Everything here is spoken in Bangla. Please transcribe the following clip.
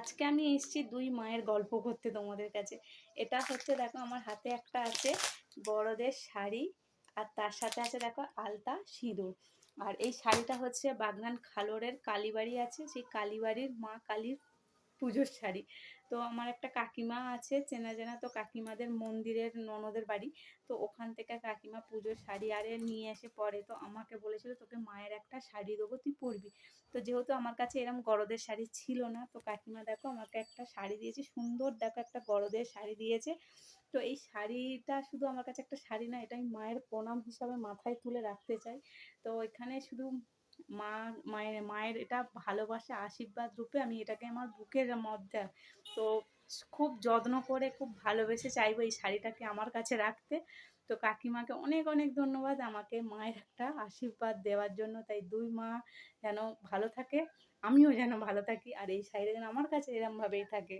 আজকে আমি এসেছি দুই মায়ের গল্প করতে তোমাদের কাছে। এটা হচ্ছে দেখো আমার হাতে একটা আছে বড়দের শাড়ি আর তার সাথে আছে দেখো আলতা সিঁদুর। আর এই শাড়িটা হচ্ছে বাগনান খালোরের কালীবাড়ি আছে, সেই কালীবাড়ির মা কালীর পুজোর শাড়ি। তো আমার একটা কাকিমা আছে চেনা জানা, তো কাকিমাদের মন্দিরের ননদের বাড়ি। তো ওখান থেকে কাকিমা পুজোর শাড়ি আরে নিয়ে এসে পরে তো আমাকে বলেছিল, তোকে মায়ের একটা শাড়ি দেবো, তুই পরবি। তো যেহেতু আমার কাছে এরম গরদের শাড়ি ছিল না, তো কাকিমা দেখো আমাকে একটা শাড়ি দিয়েছে, সুন্দর দেখো একটা গরদের শাড়ি দিয়েছে। তো এই শাড়িটা শুধু আমার কাছে একটা শাড়ি না এটা আমি মায়ের প্রণাম হিসাবে মাথায় তুলে রাখতে চাই। তো এখানে শুধু মা, মায়ের মায়ের এটা ভালোবাসা, আশীর্বাদ রূপে আমি এটাকে আমার বুকের মধ্যে তো খুব যত্ন করে, খুব ভালোবেসে চাইব এই শাড়িটাকে আমার কাছে রাখতে। তো কাকিমাকে অনেক অনেক ধন্যবাদ আমাকে মায়ের একটা আশীর্বাদ দেওয়ার জন্য। তাই দুই মা যেন ভালো থাকে, আমিও যেন ভালো থাকি, আর এই শাড়িটা যেন আমার কাছে এরমভাবেই থাকে।